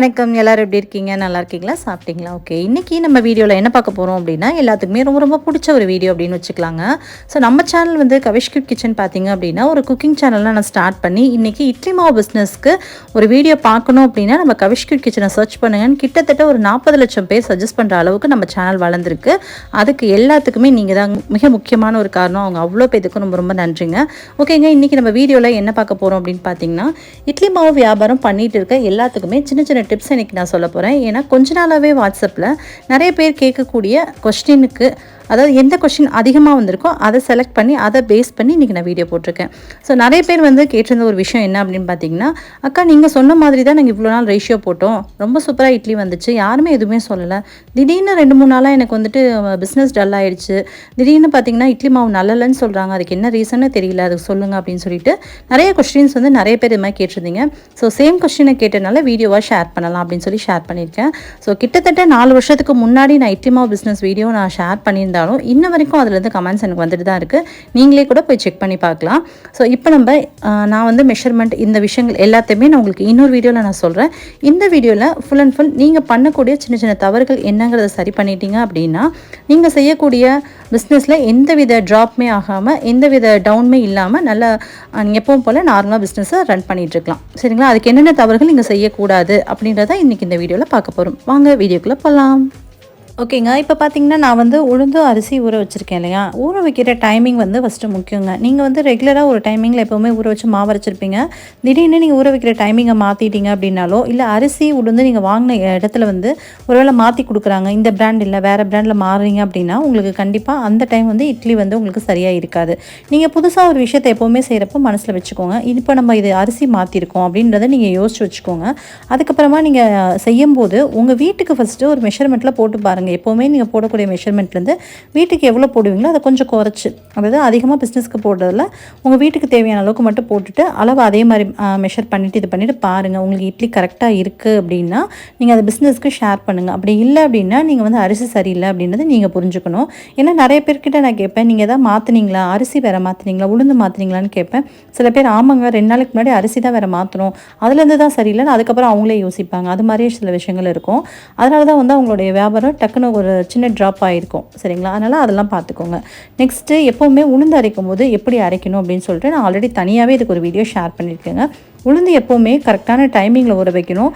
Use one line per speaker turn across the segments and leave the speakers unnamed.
வணக்கம் எல்லோரும் எப்படி இருக்கீங்க நல்லா இருக்கீங்களா சாப்பிட்டீங்களா ஓகே இன்றைக்கி நம்ம வீடியோவில் என்ன பார்க்க போகிறோம் அப்படின்னா எல்லாத்துக்குமே ரொம்ப ரொம்ப பிடிச்ச ஒரு வீடியோ அப்படின்னு வச்சுக்கலாங்க ஸோ நம்ம சேனல் வந்து கவிஷ்கிட் கிச்சன் பார்த்தீங்க அப்படின்னா ஒரு குக்கிங் சேனலில் நான் ஸ்டார்ட் பண்ணி இன்றைக்கி இட்லி மாவு பிஸ்னஸ்க்கு ஒரு வீடியோ பார்க்கணும் அப்படின்னா நம்ம கவிஷ்கிட் கிச்சனை சர்ச் பண்ணுங்கன்னு கிட்டத்தட்ட ஒரு நாற்பது லட்சம் பேர் சஜஸ்ட் பண்ணுற அளவுக்கு நம்ம சேனல் வளர்ந்துருக்கு அதுக்கு எல்லாத்துக்குமே நீங்கள் தான் மிக முக்கியமான ஒரு காரணம் அவங்க அவ்வளோ பேத்துக்கும் ரொம்ப ரொம்ப நன்றிங்க ஓகேங்க இன்றைக்கி நம்ம வீடியோவில் என்ன பார்க்க போகிறோம் அப்படின்னு பார்த்தீங்கன்னா இட்லி மாவு வியாபாரம் பண்ணிகிட்டு இருக்க எல்லாத்துக்குமே சின்ன சின்ன டிப்ஸ் இன்றைக்கி நான் சொல்ல போகிறேன் ஏன்னா கொஞ்ச நாளாகவே வாட்ஸ்அப்பில் நிறைய பேர் கேட்கக்கூடிய கொஸ்டினுக்கு அதாவது எந்த கொஷின் அதிகமாக வந்திருக்கோ அதை செலக்ட் பண்ணி அதை பேஸ் பண்ணி இன்றைக்கி நான் வீடியோ போட்டிருக்கேன் ஸோ நிறைய பேர் வந்து கேட்டிருந்த ஒரு விஷயம் என்ன அப்படின்னு பார்த்தீங்கன்னா அக்கா நீங்கள் சொன்ன மாதிரி தான் நாங்கள் இவ்வளோ நாள் ரேஷியோ போட்டோம் ரொம்ப சூப்பராக இட்லி வந்துச்சு யாருமே எதுவுமே சொல்லலை திடீர்னு ரெண்டு மூணு நாளாக எனக்கு வந்துட்டு பிஸ்னஸ் டல் ஆகிடுச்சு திடீர்னு பார்த்தீங்கன்னா இட்லி மாவு நல்லலன்னு சொல்கிறாங்க அதுக்கு என்ன ரீசன்னு தெரியல அதுக்கு சொல்லுங்கள் அப்படின்னு சொல்லிட்டு நிறைய கொஸ்டின்ஸ் வந்து நிறைய பேர் இது மாதிரி கேட்டிருந்தீங்க ஸோ சேம் கொஸ்டினை கேட்டனால வீடியோவாக ஷேர் பண்ணலாம் அப்படின்னு சொல்லி ஷேர் பண்ணியிருக்கேன் ஸோ கிட்டத்தட்ட நாலு வருஷத்துக்கு முன்னாடி நான் இட்லி மாவு பிஸ்னஸ் வீடியோ நான் ஷேர் பண்ணியிருந்தேன் இருந்தாலும் இன்ன வரைக்கும் அதுலேருந்து கமெண்ட்ஸ் எனக்கு வந்துட்டு தான் இருக்குது நீங்களே கூட போய் செக் பண்ணி பார்க்கலாம் ஸோ இப்போ நம்ம நான் வந்து மெஷர்மெண்ட் இந்த விஷயங்கள் எல்லாத்தையுமே நான் உங்களுக்கு இன்னொரு வீடியோவில் நான் சொல்கிறேன் இந்த வீடியோவில் ஃபுல் அண்ட் ஃபுல் நீங்கள் பண்ணக்கூடிய சின்ன சின்ன தவறுகள் என்னங்கிறத சரி பண்ணிட்டீங்க அப்படின்னா நீங்கள் செய்யக்கூடிய பிஸ்னஸில் எந்த வித ட்ராப்மே ஆகாமல் எந்த வித டவுன்மே இல்லாமல் நல்லா நீங்கள் எப்பவும் போல் நார்மலாக பிஸ்னஸை ரன் பண்ணிகிட்ருக்கலாம் சரிங்களா அதுக்கு என்னென்ன தவறுகள் நீங்கள் செய்யக்கூடாது அப்படின்றத இன்றைக்கி இந்த வீடியோவில் பார்க்க போகிறோம் வாங்க வீடியோக்குள்ளே போகலாம் ஓகேங்க இப்போ பார்த்தீங்கன்னா நான் வந்து உளுந்து அரிசி ஊற வச்சுருக்கேன் இல்லையா ஊற வைக்கிற டைமிங் வந்து ஃபஸ்ட்டு முக்கியங்க நீங்கள் வந்து ரெகுலராக ஒரு டைமிங்கில் எப்போவுமே ஊற வச்சு மாவு அரைச்சிருப்பீங்க திடீர்னு நீங்கள் ஊற வைக்கிற டைமிங்கை மாற்றிட்டீங்க அப்படின்னாலோ இல்லை அரிசி உளுந்து நீங்கள் வாங்கின இடத்துல வந்து ஒருவேளை மாற்றி கொடுக்குறாங்க இந்த பிராண்ட் இல்லை வேறு பிராண்டில் மாறுறீங்க அப்படின்னா உங்களுக்கு கண்டிப்பாக அந்த டைம் வந்து இட்லி வந்து உங்களுக்கு சரியாக இருக்காது நீங்கள் புதுசாக ஒரு விஷயத்தை எப்போவுமே செய்கிறப்போ மனசில் வச்சுக்கோங்க இப்போ நம்ம இது அரிசி மாற்றிருக்கோம் அப்படின்றத நீங்கள் யோசிச்சு வச்சுக்கோங்க அதுக்கப்புறமா நீங்கள் செய்யும்போது உங்கள் வீட்டுக்கு ஃபஸ்ட்டு ஒரு மெஷர்மெண்ட்டில் போட்டு பாருங்கள் பாருங்கள் எப்போவுமே நீங்கள் போடக்கூடிய மெஷர்மெண்ட்லேருந்து வீட்டுக்கு எவ்வளோ போடுவீங்களோ அதை கொஞ்சம் குறைச்சி அதாவது அதிகமாக பிஸ்னஸ்க்கு போடுறதில் உங்கள் வீட்டுக்கு தேவையான அளவுக்கு மட்டும் போட்டுட்டு அளவு அதே மாதிரி மெஷர் பண்ணிவிட்டு இது பண்ணிவிட்டு பாருங்கள் உங்களுக்கு இட்லி கரெக்டாக இருக்குது அப்படின்னா நீங்கள் அதை பிஸ்னஸ்க்கு ஷேர் பண்ணுங்கள் அப்படி இல்லை அப்படின்னா நீங்கள் வந்து அரிசி சரியில்லை அப்படின்றத நீங்கள் புரிஞ்சுக்கணும் ஏன்னா நிறைய பேர்கிட்ட நான் கேட்பேன் நீங்கள் எதாவது மாற்றினீங்களா அரிசி வேறு மாற்றினீங்களா உளுந்து மாற்றினீங்களான்னு கேட்பேன் சில பேர் ஆமாங்க ரெண்டு நாளைக்கு முன்னாடி அரிசி தான் வேறு மாற்றணும் அதுலேருந்து தான் சரியில்லைன்னு அதுக்கப்புறம் அவங்களே யோசிப்பாங்க அது மாதிரியே சில விஷயங்கள் இருக்கும் அதனால தான் வந்து அவங்களுடைய வியாபாரம் டக்கு டக்குன்னு ஒரு சின்ன ட்ராப் ஆகிருக்கும் சரிங்களா அதனால் அதெல்லாம் பார்த்துக்கோங்க நெக்ஸ்ட்டு எப்போவுமே உளுந்து அரைக்கும் போது எப்படி அரைக்கணும் அப்படின்னு சொல்லிட்டு நான் ஆல்ரெடி தனியாகவே இதுக்கு ஒரு வீடியோ ஷேர் பண்ணியிருக்கேங்க உளுந்து எப்போவுமே கரெக்டான டைமிங்கில் ஊற வைக்கணும்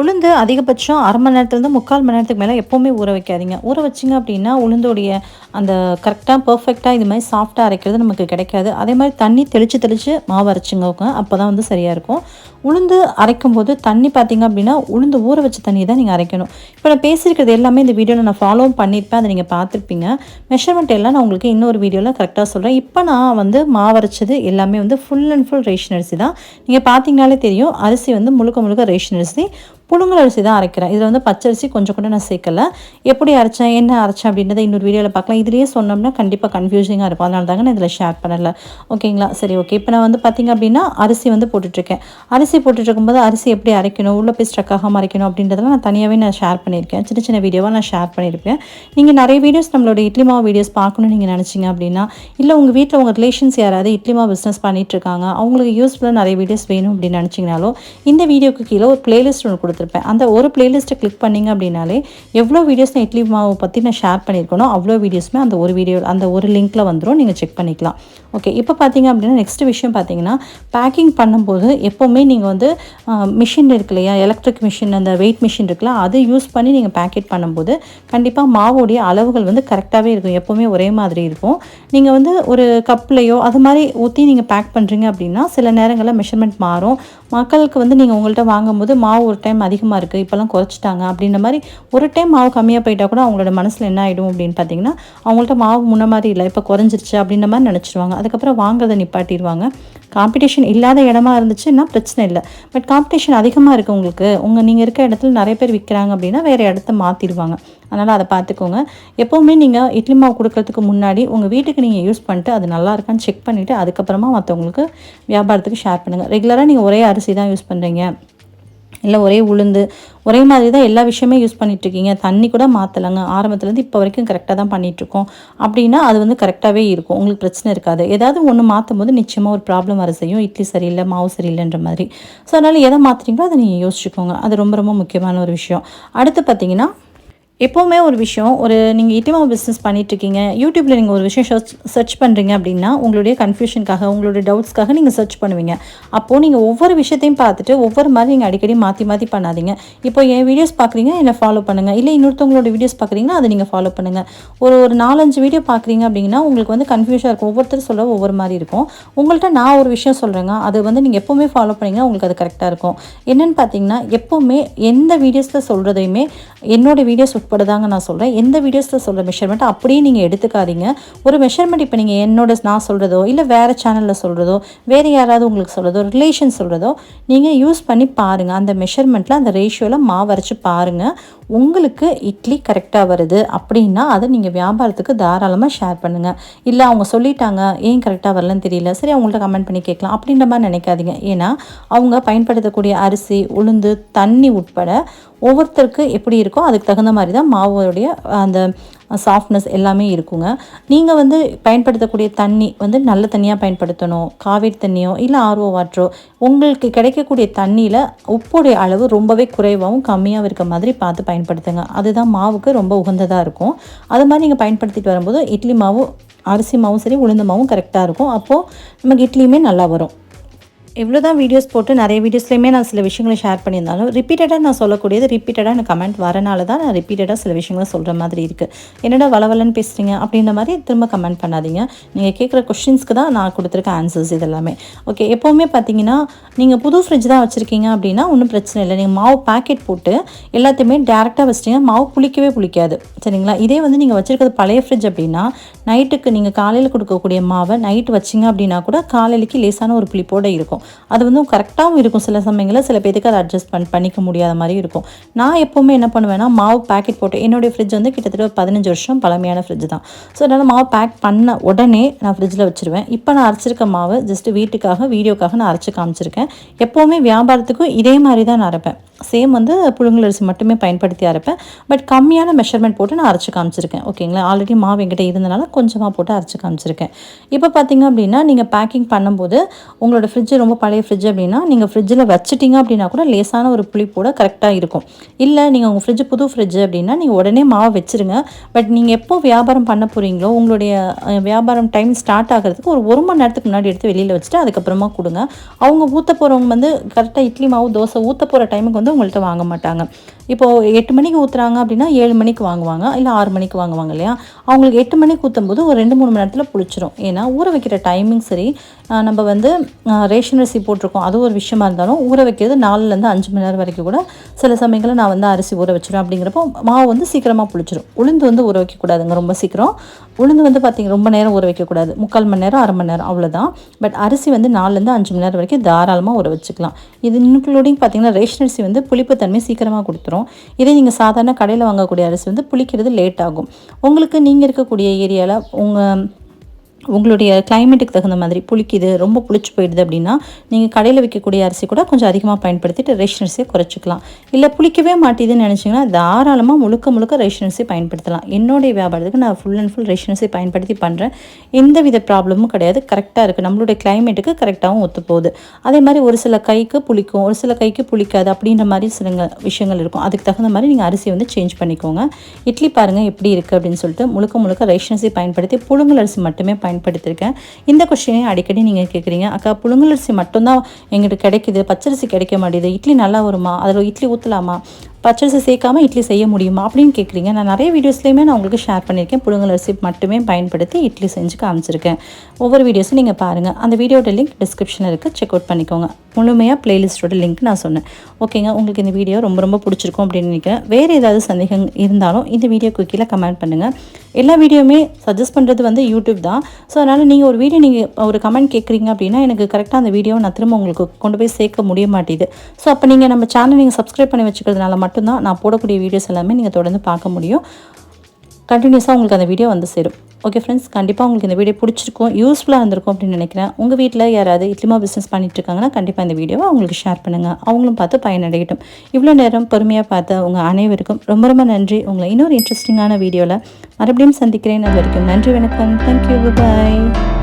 உளுந்து அதிகபட்சம் அரை மணி நேரத்துலேருந்து முக்கால் மணி நேரத்துக்கு மேலே எப்போவுமே ஊற வைக்காதீங்க ஊற வச்சிங்க அப்படின்னா உளுந்தோடைய அந்த கரெக்டாக பர்ஃபெக்டாக இது மாதிரி சாஃப்டாக அரைக்கிறது நமக்கு கிடைக்காது அதே மாதிரி தண்ணி தெளித்து தெளித்து மாவு அரைச்சிங்க அப்போ தான் வந்து சரியாக இருக்கும் உளுந்து அரைக்கும் போது தண்ணி பார்த்தீங்க அப்படின்னா உளுந்து ஊற வச்ச தண்ணி தான் நீங்கள் அரைக்கணும் இப்போ நான் பேசியிருக்கிறது எல்லாமே இந்த வீடியோவில் நான் ஃபாலோவும் பண்ணியிருப்பேன் அதை நீங்கள் பார்த்துருப்பீங்க மெஷர்மெண்ட் எல்லாம் நான் உங்களுக்கு இன்னொரு வீடியோவில் கரெக்டாக சொல்கிறேன் இப்போ நான் வந்து மாவரைச்சது எல்லாமே வந்து ஃபுல் அண்ட் ஃபுல் ரேஷன் அரிசி தான் நீங்கள் பார்த்தீங்கனாலே தெரியும் அரிசி வந்து முழுக்க முழுக்க ரேஷன் அரிசி புழுங்கல் அரிசி தான் அரைக்கிறேன் இதில் வந்து பச்சரிசி கொஞ்சம் கூட நான் சேர்க்கலை எப்படி அரைச்சேன் என்ன அரைச்சேன் அப்படின்றத இன்னொரு வீடியோவில் பார்க்கலாம் இதுலேயே சொன்னோம்னா கண்டிப்பாக கன்ஃபியூசிங்காக இருக்கும் அதனால தாங்க நான் இதில் ஷேர் பண்ணலை ஓகேங்களா சரி ஓகே இப்போ நான் வந்து பார்த்திங்க அப்படின்னா அரிசி வந்து போட்டுட்ருக்கேன் அரிசி அரிசி போட்டுட்டு அரிசி எப்படி அரைக்கணும் உள்ளே போய் ஸ்ட்ரக் ஆகாமல் அரைக்கணும் அப்படின்றதெல்லாம் நான் தனியாகவே நான் ஷேர் பண்ணியிருக்கேன் சின்ன சின்ன வீடியோவாக நான் ஷேர் பண்ணியிருப்பேன் நீங்கள் நிறைய வீடியோஸ் நம்மளோட இட்லி மாவு வீடியோஸ் பார்க்கணும்னு நீங்கள் நினச்சிங்க அப்படின்னா இல்லை உங்கள் வீட்டில் உங்கள் ரிலேஷன்ஸ் யாராவது இட்லி மாவு பிஸ்னஸ் பண்ணிகிட்ருக்காங்க அவங்களுக்கு யூஸ்ஃபுல்லாக நிறைய வீடியோஸ் வேணும் அப்படின்னு நினச்சிங்கனாலும் இந்த வீடியோக்கு கீழே ஒரு பிளேலிஸ்ட் ஒன்று கொடுத்துருப்பேன் அந்த ஒரு பிளேலிஸ்ட்டை கிளிக் பண்ணிங்க அப்படின்னாலே எவ்வளோ வீடியோஸ் நான் இட்லி மாவு பற்றி நான் ஷேர் பண்ணியிருக்கணும் அவ்வளோ வீடியோஸுமே அந்த ஒரு வீடியோ அந்த ஒரு லிங்க்கில் வந்துடும் நீங்கள் செக் பண்ணிக்கலாம் ஓகே இப்போ பார்த்தீங்க அப்படின்னா நெக்ஸ்ட் விஷயம் பார்த்தீங்கன்னா பேக்கிங் பண்ணும்போது எப்போவுமே நீங்கள் நீங்கள் வந்து மிஷின் இருக்கு இல்லையா எலக்ட்ரிக் மிஷின் அந்த வெயிட் மிஷின் இருக்குல்ல அதை யூஸ் பண்ணி நீங்கள் பேக்கெட் பண்ணும்போது கண்டிப்பாக மாவோடைய அளவுகள் வந்து கரெக்டாகவே இருக்கும் எப்போவுமே ஒரே மாதிரி இருக்கும் நீங்கள் வந்து ஒரு கப்லையோ அது மாதிரி ஊற்றி நீங்கள் பேக் பண்ணுறீங்க அப்படின்னா சில நேரங்களில் மெஷர்மெண்ட் மாறும் மக்களுக்கு வந்து நீங்கள் உங்கள்கிட்ட வாங்கும்போது மாவு ஒரு டைம் அதிகமாக இருக்குது இப்போல்லாம் குறைச்சிட்டாங்க அப்படின்ற மாதிரி ஒரு டைம் மாவு கம்மியாக போயிட்டால் கூட அவங்களோட மனசில் என்ன ஆகிடும் அப்படின்னு பார்த்தீங்கன்னா அவங்கள்ட்ட மாவு முன்ன மாதிரி இல்லை இப்போ குறைஞ்சிருச்சு அப்படின்ற மாதிரி நினச்சிடுவாங்க அதுக்கப்புறம் வாங்குறதை நிப்பாட்டிடுவாங்க காம்படிஷன் இல்லாத இடமா இருந்துச்சுன்னா பிரச்சனை இல்லை பட் காம்படிஷன் அதிகமாக இருக்குது உங்களுக்கு உங்கள் நீங்கள் இருக்க இடத்துல நிறைய பேர் விற்கிறாங்க அப்படின்னா வேறு இடத்த மாற்றிடுவாங்க அதனால் அதை பார்த்துக்கோங்க எப்போவுமே நீங்கள் இட்லி மாவு கொடுக்கறதுக்கு முன்னாடி உங்கள் வீட்டுக்கு நீங்கள் யூஸ் பண்ணிட்டு அது நல்லா இருக்கான்னு செக் பண்ணிவிட்டு அதுக்கப்புறமா மற்றவங்களுக்கு வியாபாரத்துக்கு ஷேர் பண்ணுங்கள் ரெகுலராக நீங்கள் ஒரே அரிசி தான் யூஸ் பண்ணுறீங்க இல்லை ஒரே உளுந்து ஒரே மாதிரி தான் எல்லா விஷயமே யூஸ் பண்ணிகிட்ருக்கீங்க தண்ணி கூட மாற்றலைங்க ஆரம்பத்துலேருந்து இப்போ வரைக்கும் கரெக்டாக தான் பண்ணிகிட்ருக்கோம் அப்படின்னா அது வந்து கரெக்டாகவே இருக்கும் உங்களுக்கு பிரச்சனை இருக்காது ஏதாவது ஒன்று மாற்றும் போது நிச்சயமாக ஒரு ப்ராப்ளம் வர செய்யும் இட்லி சரியில்லை மாவு சரியில்லைன்ற மாதிரி ஸோ அதனால் எதை மாற்றுறீங்களோ அதை நீங்கள் யோசிச்சுக்கோங்க அது ரொம்ப ரொம்ப முக்கியமான ஒரு விஷயம் அடுத்து பார்த்தீங்கன்னா எப்போவுமே ஒரு விஷயம் ஒரு நீங்கள் இட்டிமா பிஸ்னஸ் பண்ணிகிட்ருக்கீங்க யூடியூப்பில் நீங்கள் ஒரு விஷயம் சர்ச் சர்ச் பண்ணுறீங்க அப்படின்னா உங்களுடைய கன்ஃபியூஷனுக்காக உங்களுடைய டவுட்ஸ்க்காக நீங்கள் சர்ச் பண்ணுவீங்க அப்போது நீங்கள் ஒவ்வொரு விஷயத்தையும் பார்த்துட்டு ஒவ்வொரு மாதிரி நீங்கள் அடிக்கடி மாற்றி மாற்றி பண்ணாதீங்க இப்போ என் வீடியோஸ் பார்க்குறீங்க என்னை ஃபாலோ பண்ணுங்கள் இல்லை இன்னொருத்தவங்களோட வீடியோஸ் பார்க்குறீங்கன்னா அதை நீங்கள் ஃபாலோ பண்ணுங்கள் ஒரு ஒரு நாலஞ்சு வீடியோ பார்க்குறீங்க அப்படின்னா உங்களுக்கு வந்து கன்ஃபியூஷனாக இருக்கும் ஒவ்வொருத்தர் சொல்ல ஒவ்வொரு மாதிரி இருக்கும் உங்கள்கிட்ட நான் ஒரு விஷயம் சொல்கிறேங்க அது வந்து நீங்கள் எப்போவுமே ஃபாலோ பண்ணிங்கன்னா உங்களுக்கு அது கரெக்டாக இருக்கும் என்னென்னு பார்த்தீங்கன்னா எப்போவுமே எந்த வீடியோஸில் சொல்கிறதையுமே என்னோடய வீடியோஸ் உட்பட தாங்க நான் சொல்கிறேன் எந்த வீடியோஸில் சொல்கிற மெஷர்மெண்ட் அப்படியே நீங்கள் எடுத்துக்காதீங்க ஒரு மெஷர்மெண்ட் இப்போ நீங்கள் என்னோட நான் சொல்கிறதோ இல்லை வேறு சேனலில் சொல்கிறதோ வேறு யாராவது உங்களுக்கு சொல்கிறதோ ரிலேஷன் சொல்கிறதோ நீங்கள் யூஸ் பண்ணி பாருங்கள் அந்த மெஷர்மெண்ட்டில் அந்த ரேஷியோவில் மாவரைச்சி பாருங்கள் உங்களுக்கு இட்லி கரெக்டாக வருது அப்படின்னா அதை நீங்கள் வியாபாரத்துக்கு தாராளமாக ஷேர் பண்ணுங்கள் இல்லை அவங்க சொல்லிட்டாங்க ஏன் கரெக்டாக வரலன்னு தெரியல சரி அவங்கள்ட்ட கமெண்ட் பண்ணி கேட்கலாம் அப்படின்ற மாதிரி நினைக்காதீங்க ஏன்னா அவங்க பயன்படுத்தக்கூடிய அரிசி உளுந்து தண்ணி உட்பட ஒவ்வொருத்தருக்கு எப்படி இருக்கோ அதுக்கு தகுந்த மாதிரி தான் மாவுடைய அந்த சாஃப்ட்னஸ் எல்லாமே இருக்குங்க நீங்கள் வந்து பயன்படுத்தக்கூடிய தண்ணி வந்து நல்ல தண்ணியாக பயன்படுத்தணும் காவேரி தண்ணியோ இல்லை ஆர்வோ வாட்டரோ உங்களுக்கு கிடைக்கக்கூடிய தண்ணியில் உப்புடைய அளவு ரொம்பவே குறைவாகவும் கம்மியாகவும் இருக்க மாதிரி பார்த்து பயன்படுத்துங்க அதுதான் மாவுக்கு ரொம்ப உகந்ததாக இருக்கும் அது மாதிரி நீங்கள் பயன்படுத்திட்டு வரும்போது இட்லி மாவு அரிசி மாவும் சரி உளுந்த மாவும் கரெக்டாக இருக்கும் அப்போது நமக்கு இட்லியுமே நல்லா வரும் எவ்வளோ தான் வீடியோஸ் போட்டு நிறைய வீடியோஸ்லேயுமே நான் சில விஷயங்களை ஷேர் பண்ணியிருந்தாலும் ரிப்பீட்டடாக நான் சொல்லக்கூடியது ரிப்பீட்டடாக எனக்கு கமெண்ட் வரனால தான் நான் ரிப்பீட்டடாக சில விஷயங்களை சொல்கிற மாதிரி இருக்குது என்னடா வளவலன்னு பேசுகிறீங்க அப்படின்ற மாதிரி திரும்ப கமெண்ட் பண்ணாதீங்க நீங்கள் கேட்குற கொஷின்ஸ்க்கு தான் நான் கொடுத்துருக்க ஆன்சர்ஸ் இது எல்லாமே ஓகே எப்போவுமே பார்த்தீங்கன்னா நீங்கள் புது ஃப்ரிட்ஜ் தான் வச்சுருக்கீங்க அப்படின்னா ஒன்றும் பிரச்சனை இல்லை நீங்கள் மாவு பேக்கெட் போட்டு எல்லாத்தையுமே டேரெக்டாக வச்சிட்டிங்கன்னா மாவு புளிக்கவே புளிக்காது சரிங்களா இதே வந்து நீங்கள் வச்சுருக்கிறது பழைய ஃப்ரிட்ஜ் அப்படின்னா நைட்டுக்கு நீங்கள் காலையில் கொடுக்கக்கூடிய மாவை நைட் வச்சிங்க அப்படின்னா கூட காலையிலக்கு லேசான ஒரு புளிப்போடு இருக்கும் இருக்கும் அது வந்து கரெக்டாகவும் இருக்கும் சில சமயங்களில் சில பேருக்கு அதை அட்ஜஸ்ட் பண் பண்ணிக்க முடியாத மாதிரி இருக்கும் நான் எப்போவுமே என்ன பண்ணுவேன்னா மாவு பேக்கெட் போட்டு என்னுடைய ஃப்ரிட்ஜ் வந்து கிட்டத்தட்ட ஒரு பதினஞ்சு வருஷம் பழமையான ஃப்ரிட்ஜ் தான் ஸோ அதனால் மாவு பேக் பண்ண உடனே நான் ஃப்ரிட்ஜில் வச்சுருவேன் இப்போ நான் அரைச்சிருக்க மாவு ஜஸ்ட்டு வீட்டுக்காக வீடியோக்காக நான் அரைச்சி காமிச்சிருக்கேன் எப்போவுமே வியாபாரத்துக்கும் இதே மாதிரி தான் நான் அரைப்பேன் சேம் வந்து புழுங்கல் அரிசி மட்டுமே பயன்படுத்தி அரைப்பேன் பட் கம்மியான மெஷர்மெண்ட் போட்டு நான் அரைச்சி காமிச்சிருக்கேன் ஓகேங்களா ஆல்ரெடி மாவு எங்கிட்ட இருந்தனால கொஞ்சமாக போட்டு அரைச்சி காமிச்சிருக்கேன் இப்போ பார்த்தீங்க அப்படின்னா நீங்கள் பேக்கிங் பண்ணும்போது உங்களோட ஃப்ரிட்ஜ் ரொம்ப ரொம்ப பழைய ஃப்ரிட்ஜ் அப்படின்னா நீங்கள் ஃப்ரிட்ஜில் வச்சுட்டிங்க அப்படின்னா கூட லேசான ஒரு புளிப்போட கரெக்டாக இருக்கும் இல்லை நீங்கள் உங்கள் ஃப்ரிட்ஜ் புது ஃப்ரிட்ஜ் அப்படின்னா நீங்கள் உடனே மாவை வச்சுருங்க பட் நீங்கள் எப்போ வியாபாரம் பண்ண போகிறீங்களோ உங்களுடைய வியாபாரம் டைம் ஸ்டார்ட் ஆகிறதுக்கு ஒரு ஒரு மணி நேரத்துக்கு முன்னாடி எடுத்து வெளியில் வச்சுட்டு அதுக்கப்புறமா கொடுங்க அவங்க ஊற்ற போகிறவங்க வந்து கரெக்டாக இட்லி மாவு தோசை ஊற்ற போகிற டைமுக்கு வந்து உங்கள்கிட்ட வாங்க மாட்டாங்க இப்போது எட்டு மணிக்கு ஊற்றுறாங்க அப்படின்னா ஏழு மணிக்கு வாங்குவாங்க இல்லை ஆறு மணிக்கு வாங்குவாங்க இல்லையா அவங்களுக்கு எட்டு மணிக்கு ஊற்றும் போது ஒரு ரெண்டு மூணு மணி நேரத்தில் புளிச்சிரும் ஏன்னா ஊற வைக்கிற டைமிங் சரி நம்ம வந்து ரேஷன் அரிசி போட்டிருக்கோம் அது ஒரு விஷயமா இருந்தாலும் ஊற வைக்கிறது நாலுலேருந்து அஞ்சு மணி நேரம் வரைக்கும் கூட சில சமயங்களில் நான் வந்து அரிசி ஊற வச்சிடும் அப்படிங்கிறப்போ மாவு வந்து சீக்கிரமாக புளிச்சிடும் உளுந்து வந்து ஊற வைக்கக்கூடாதுங்க ரொம்ப சீக்கிரம் உளுந்து வந்து பார்த்திங்க ரொம்ப நேரம் ஊற வைக்கக்கூடாது முக்கால் மணி நேரம் அரை மணி நேரம் அவ்வளோதான் பட் அரிசி வந்து நாலுலேருந்து அஞ்சு மணி நேரம் வரைக்கும் தாராளமாக ஊற வச்சுக்கலாம் இது இன்க்ளூடிங் பார்த்திங்கன்னா ரேஷன் அரிசி வந்து புளிப்புத்தன்மை சீக்கிரமாக கொடுத்துரும் இதே நீங்கள் சாதாரண கடையில் வாங்கக்கூடிய அரிசி வந்து புளிக்கிறது லேட் ஆகும் உங்களுக்கு நீங்கள் இருக்கக்கூடிய ஏரியாவில் உங்கள் உங்களுடைய கிளைமேட்டுக்கு தகுந்த மாதிரி புளிக்குது ரொம்ப புளிச்சு போயிடுது அப்படின்னா நீங்கள் கடையில் விற்கக்கூடிய அரிசி கூட கொஞ்சம் அதிகமாக பயன்படுத்திட்டு ரேஷன் அரிசியை குறைச்சிக்கலாம் இல்லை புளிக்கவே மாட்டேதுன்னு நினச்சிங்கன்னா தாராளமாக முழுக்க முழுக்க ரேஷன் அரிசி பயன்படுத்தலாம் என்னுடைய வியாபாரத்துக்கு நான் ஃபுல் அண்ட் ஃபுல் ரேஷன் பயன்படுத்தி பண்ணுறேன் எந்த வித ப்ராப்ளமும் கிடையாது கரெக்டாக இருக்குது நம்மளுடைய கிளைமேட்டுக்கு கரெக்டாகவும் ஒத்து போகுது அதே மாதிரி ஒரு சில கைக்கு புளிக்கும் ஒரு சில கைக்கு புளிக்காது அப்படின்ற மாதிரி சில விஷயங்கள் இருக்கும் அதுக்கு தகுந்த மாதிரி நீங்கள் அரிசியை வந்து சேஞ்ச் பண்ணிக்கோங்க இட்லி பாருங்கள் எப்படி இருக்குது அப்படின்னு சொல்லிட்டு முழுக்க முழுக்க ரேஷன் பயன்படுத்தி புழுங்கல் அரிசி மட்டுமே பயன் பயன்படுத்தியிருக்கேன் இந்த கொஷினையும் அடிக்கடி நீங்கள் கேட்குறீங்க அக்கா புழுங்கலரிசி மட்டும்தான் எங்கிட்ட கிடைக்குது பச்சரிசி கிடைக்க மாட்டேது இட்லி நல்லா வருமா அதில் இட்லி ஊற்றலாமா பச்சரிசி சேர்க்காமல் இட்லி செய்ய முடியுமா அப்படின்னு கேட்குறீங்க நான் நிறைய வீடியோஸ்லேயுமே நான் உங்களுக்கு ஷேர் பண்ணியிருக்கேன் புழுங்கல் அரிசி மட்டுமே பயன்படுத்தி இட்லி செஞ்சு காமிச்சிருக்கேன் ஒவ்வொரு வீடியோஸும் நீங்கள் பாருங்கள் அந்த வீடியோட லிங்க் டிஸ்கிரிப்ஷனில் இருக்குது செக் அவுட் பண்ணிக்கோங்க முழுமையாக பிளேலிஸ்ட்டோட லிங்க் நான் சொன்னேன் ஓகேங்க உங்களுக்கு இந்த வீடியோ ரொம்ப ரொம்ப பிடிச்சிருக்கும் அப்படின்னு நினைக்கிறேன் வேறு ஏதாவது சந்தேகம் இருந்தாலும் இந்த வீடியோ குக்கியில் கமெண்ட் பண்ணுங்கள் எல்லா வீடியோவுமே சஜஸ்ட் பண்ணுறது வந்து யூடியூப் தான் ஸோ அதனால் நீங்கள் ஒரு வீடியோ நீங்கள் ஒரு கமெண்ட் கேட்குறீங்க அப்படின்னா எனக்கு கரெக்டாக அந்த வீடியோவை நான் திரும்ப உங்களுக்கு கொண்டு போய் சேர்க்க முடிய மாட்டேது ஸோ அப்போ நீங்கள் நம்ம சேனல் நீங்கள் சப்ஸ்கிரைப் பண்ணி வச்சுக்கிறதுனால மட்டும்தான் நான் போடக்கூடிய வீடியோஸ் எல்லாமே நீங்கள் தொடர்ந்து பார்க்க முடியும் கண்டினியூஸாக உங்களுக்கு அந்த வீடியோ வந்து சேரும் ஓகே ஃப்ரெண்ட்ஸ் கண்டிப்பாக உங்களுக்கு இந்த வீடியோ பிடிச்சிருக்கும் யூஸ்ஃபுல்லாக இருந்திருக்கும் அப்படின்னு நினைக்கிறேன் உங்கள் வீட்டில் யாராவது இட்லிமா பிஸ்னஸ் பண்ணிட்டுருக்காங்கன்னா கண்டிப்பாக இந்த வீடியோவை அவங்களுக்கு ஷேர் பண்ணுங்கள் அவங்களும் பார்த்து பயனடையட்டும் இவ்வளோ நேரம் பொறுமையாக பார்த்த உங்கள் அனைவருக்கும் ரொம்ப ரொம்ப நன்றி உங்களை இன்னொரு இன்ட்ரெஸ்டிங்கான வீடியோவில் மறுபடியும் சந்திக்கிறேன் அது வரைக்கும் நன்றி வணக்கம் தேங்க்யூ பாய்